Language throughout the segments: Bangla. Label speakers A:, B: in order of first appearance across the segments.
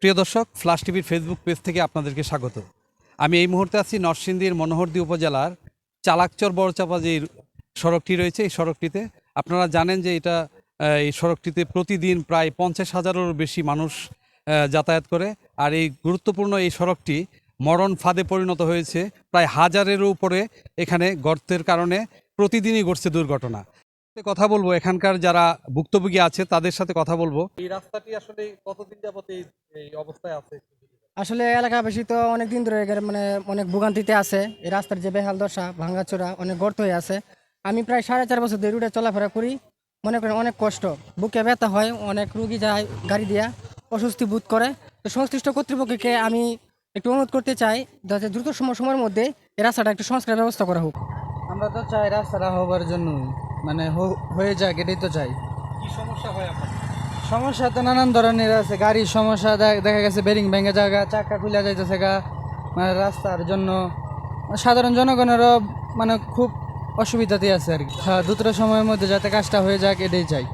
A: প্রিয় দর্শক ফ্লাশ টিভির ফেসবুক পেজ থেকে আপনাদেরকে স্বাগত। আমি এই মুহূর্তে আছি নরসিংদীর মনোহরদী উপজেলার চালাকচর বড়চাপা যে সড়কটি রয়েছে, এই সড়কটিতে। আপনারা জানেন যে এটা এই সড়কটিতে প্রতিদিন প্রায় পঞ্চাশ হাজারেরও বেশি মানুষ যাতায়াত করে। আর এই গুরুত্বপূর্ণ এই সড়কটি মরণ ফাঁদে পরিণত হয়েছে প্রায় হাজারের উপরে এখানে গর্তের কারণে। প্রতিদিনই ঘটছে দুর্ঘটনা। কথা বলব এখানকার যারা ভুক্তভোগী আছে তাদের সাথে কথা বলব। এই রাস্তাটি আসলে কতদিন যাবত এই এই অবস্থায় আছে?
B: আসলে এলাকাবাসী তো অনেক দিন ধরে এখানে মানে অনেক ভোগান্তিতে আছে। এই রাস্তার যে বেহাল দশা ভাঙাচোরা অনেক গর্ত হয়ে আছে। আমি প্রায় সাড়ে চার বছর ধরে রুটে চলাফেরা করি। মনে করেন অনেক কষ্ট। বুকে ব্যথা হয় অনেক রুগী যায় গাড়ি দিয়া অস্বস্তি বোধ করে। তো সংশ্লিষ্ট কর্তৃপক্ষকে আমি একটু অনুরোধ করতে চাই যাতে দ্রুত সময় সময়ের মধ্যে এই রাস্তাটা একটু সংস্কারের ব্যবস্থা করা হোক।
C: আমরা তো চাই রাস্তাটা হবার জন্য মানে হো- হয়ে যাক এটাই তো চাই
A: কি সমস্যা হয় আপনার?
C: সমস্যা তো নানান ধরনের আছে গাড়ির সমস্যা দেখা গেছে বেরিং ভেঙে জায়গা চাকা খুলে যাইতেছে গা মানে রাস্তার জন্য। সাধারণ জনগণেরও মানে খুব অসুবিধাতে আছে আর কি। হ্যাঁ দ্রুত সময়ের মধ্যে যাতে কাজটা হয়ে যাক এটাই চাই।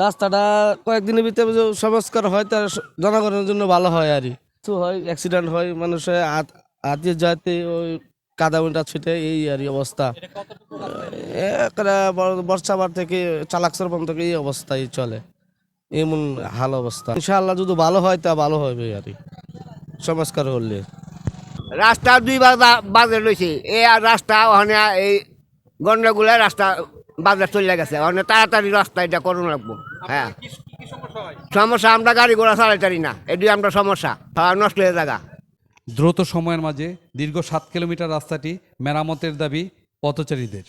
D: রাস্তাটা কয়েকদিনের ভিতরে সংস্কার হয় তার জনগণের জন্য ভালো হয় আর কি। হয় অ্যাক্সিডেন্ট হয় মানুষের হাত হাতিয়ে যাতে ওই কাদামিটা ছুটে এই আর অবস্থা। বর্ষাবার থেকে চালাকসর পর্যন্ত এই অবস্থায় চলে। এমন হাল অবস্থা। ইনশাআল্লাহ যদি ভালো হয় তা ভালো হবে আর কি। সংস্কার করলে
E: রাস্তা দুই বাজে লইছে। এই আর রাস্তা ওখানে এই গন্ডাগুলা রাস্তা বাজার চলে গেছে। ওখানে তাড়াতাড়ি রাস্তা এটা করুন লাগবো। হ্যাঁ। সমস্যা আমরা গাড়ি ঘোড়া চালাইতারি না। এটি আমরা সমস্যা। হ্যাঁ, নষ্ট হয়ে জায়গা
A: দ্রুত সময়ের মাঝে দীর্ঘ সাত কিলোমিটার রাস্তাটি মেরামতের দাবি পথচারীদের।